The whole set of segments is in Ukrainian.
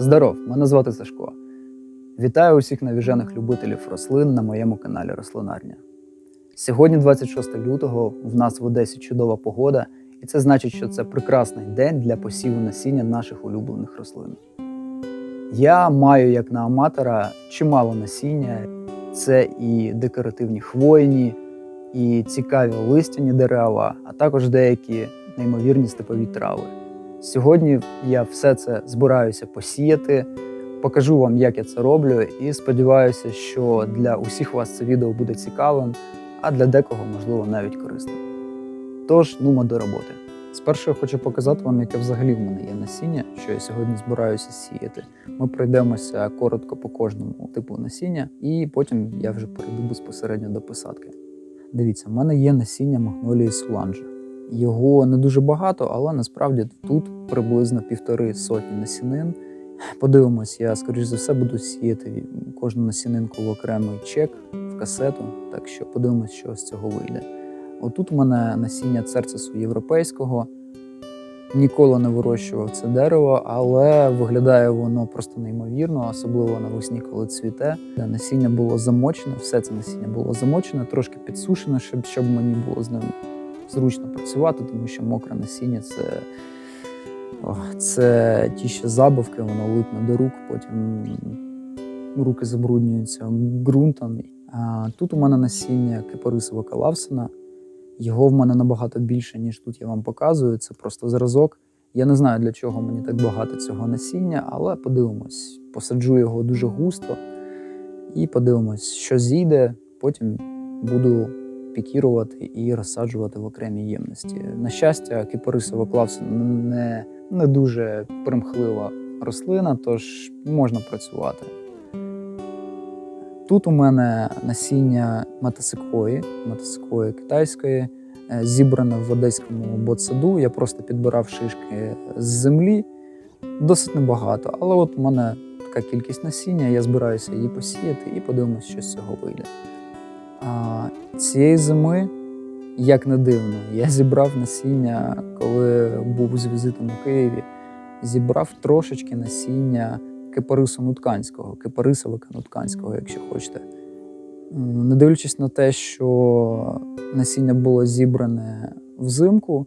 Здоров, мене звати Сашко. Вітаю усіх навіжених любителів рослин на моєму каналі Рослинарня. Сьогодні, 26 лютого, в нас в Одесі чудова погода, і це значить, що це прекрасний день для посіву насіння наших улюблених рослин. Я маю як на аматора чимало насіння. Це і декоративні хвойні, і цікаві листяні дерева, а також деякі неймовірні степові трави. Сьогодні я все це збираюся посіяти, покажу вам, як я це роблю, і сподіваюся, що для усіх вас це відео буде цікавим, а для декого, можливо, навіть корисним. Тож, нумо до роботи. Спершу я хочу показати вам, яке взагалі в мене є насіння, що я сьогодні збираюся сіяти. Ми пройдемося коротко по кожному типу насіння, і потім я вже перейду безпосередньо до посадки. Дивіться, в мене є насіння магнолії Суланжа. Його не дуже багато, але насправді тут приблизно півтори сотні насінин. Подивимось, я скоріш за все буду сіяти кожну насінинку в окремий чек в касету. Так що подивимось, що з цього вийде. Отут у мене насіння церцесу європейського. Ніколи не вирощував це дерево, але виглядає воно просто неймовірно, особливо навесні, коли цвіте. Насіння було замочене, все це насіння було замочене, трошки підсушене, щоб, щоб мені було з ним зручно працювати, тому що мокре насіння це, це ті ще забавки, воно липне до рук, потім руки забруднюються ґрунтом. А тут у мене насіння кипарисова калавсина. Його в мене набагато більше, ніж тут я вам показую. Це просто зразок. Я не знаю, для чого мені так багато цього насіння, але подивимось. Посаджу його дуже густо і подивимось, що зійде. Потім буду пікірувати і розсаджувати в окремій ємності. На щастя, кипарисова клавсина не, не дуже примхлива рослина, тож можна працювати. Тут у мене насіння матасиквої, матасиквої китайської, е, зібране в одеському ботсаду. Я просто підбирав шишки з землі, досить небагато. Але от у мене така кількість насіння, я збираюся її посіяти і подивимось, що з цього вийде. Цієї зими, як не дивно, я зібрав насіння, коли був з візитом у Києві. Зібрав трошечки насіння кипарису нутканського, кипарисовика нутканського, якщо хочете. Не дивлячись на те, що насіння було зібране взимку,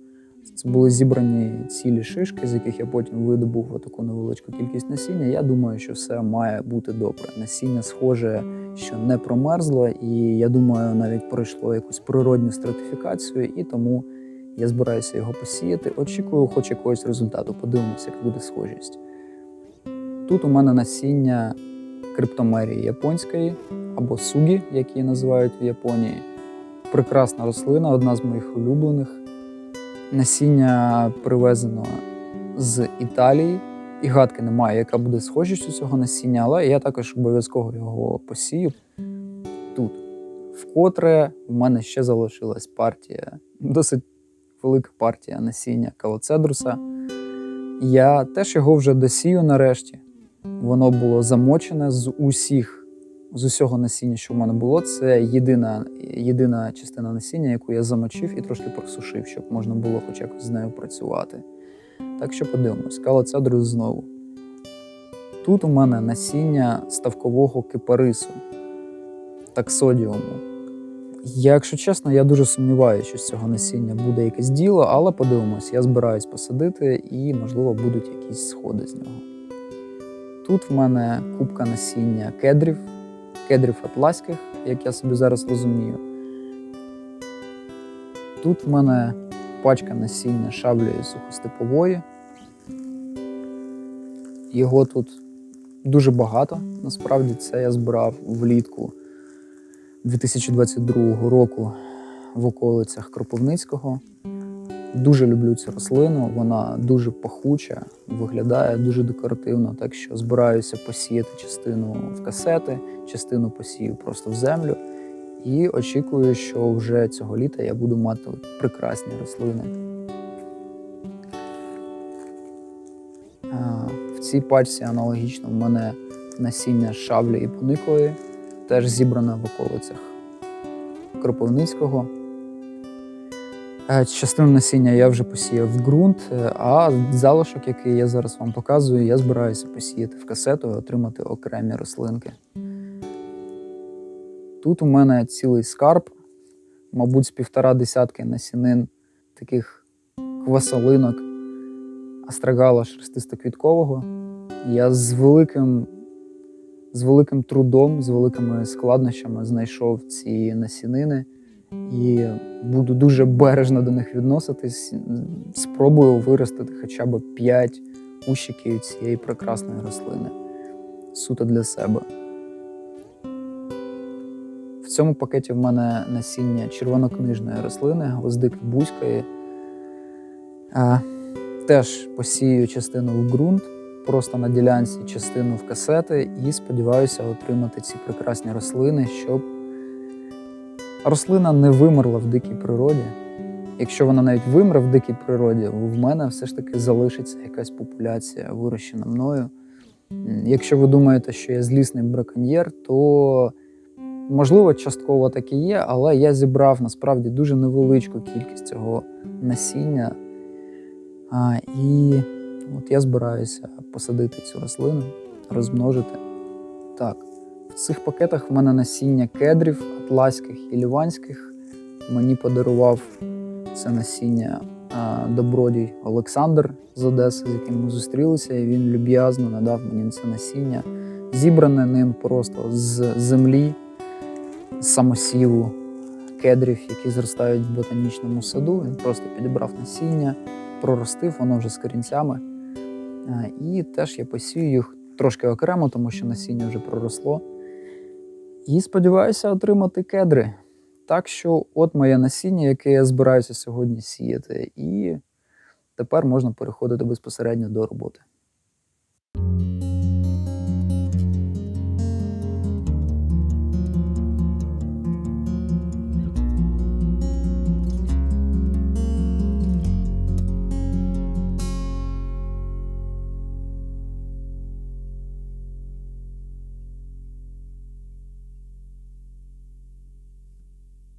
це були зібрані цілі шишки, з яких я потім видобув таку невеличку кількість насіння. Я думаю, що все має бути добре. Насіння схоже, що не промерзло, і я думаю, навіть пройшло якусь природню стратифікацію, і тому я збираюся його посіяти. Очікую, хоч якогось результату. Подивимося, яка буде схожість. Тут у мене насіння криптомерії японської або сугі, як її називають в Японії. Прекрасна рослина, одна з моїх улюблених. Насіння привезено з Італії, і гадки немає, яка буде схожість у цього насіння, але я також обов'язково його посію тут. Вкотре в мене ще залишилась партія, досить велика партія насіння калоцедруса. Я теж його вже досію нарешті. Воно було замочене з усіх, з усього насіння, що в мене було. Це єдина, єдина частина насіння, яку я замочив і трошки просушив, щоб можна було хоч якось з нею працювати. Так що подивимось, калоцедрус знову. Тут у мене насіння ставкового кипарису, таксодіуму. Якщо чесно, я дуже сумніваюся, що з цього насіння буде якесь діло, але подивимось, я збираюсь посадити і, можливо, будуть якісь сходи з нього. Тут в мене кубка насіння кедрів, кедрів атлаських, як я собі зараз розумію. Тут в мене пачка насіння шаблеї сухостепової. Його тут дуже багато. Насправді це я збирав влітку 2022 року в околицях Кропивницького. Дуже люблю цю рослину, вона дуже пахуча, виглядає дуже декоративно, так що збираюся посіяти частину в касети, частину посію просто в землю. І очікую, що вже цього літа я буду мати прекрасні рослини. В цій пачці аналогічно в мене насіння шаблі і пониклої, теж зібране в околицях Кропивницького. Е, Частину насіння я вже посіяв в ґрунт, е, а залишок, який я зараз вам показую, я збираюся посіяти в касету і отримати окремі рослинки. Тут у мене цілий скарб, мабуть, з півтора десятки насінин таких квасолинок астрагала шерстисто-квіткового. Я з великим, з великим трудом, з великими складнощами знайшов ці насінини і буду дуже бережно до них відноситись. Спробую виростити хоча б 5 кущиків цієї прекрасної рослини суто для себе. В цьому пакеті в мене насіння червонокнижної рослини, гвоздики бузької. Теж посію частину в ґрунт, просто на ділянці частину в касети і сподіваюся отримати ці прекрасні рослини, щоб рослина не вимерла в дикій природі. Якщо вона навіть вимре в дикій природі, в мене все ж таки залишиться якась популяція, вирощена мною. Якщо ви думаєте, що я злісний браконьєр, то можливо частково так і є, але я зібрав насправді дуже невеличку кількість цього насіння. А, і от я збираюся посадити цю рослину, розмножити. Так, в цих пакетах в мене насіння кедрів, атлаських і ліванських. Мені подарував це насіння добродій Олександр з Одеси, з яким ми зустрілися, і він люб'язно надав мені це насіння, зібране ним просто з землі, з самосіву кедрів, які зростають в ботанічному саду. Він просто підібрав насіння, проростив, воно вже з корінцями. І теж я посію їх трошки окремо, тому що насіння вже проросло. І сподіваюся отримати кедри. Так що, от моє насіння, яке я збираюся сьогодні сіяти, і тепер можна переходити безпосередньо до роботи.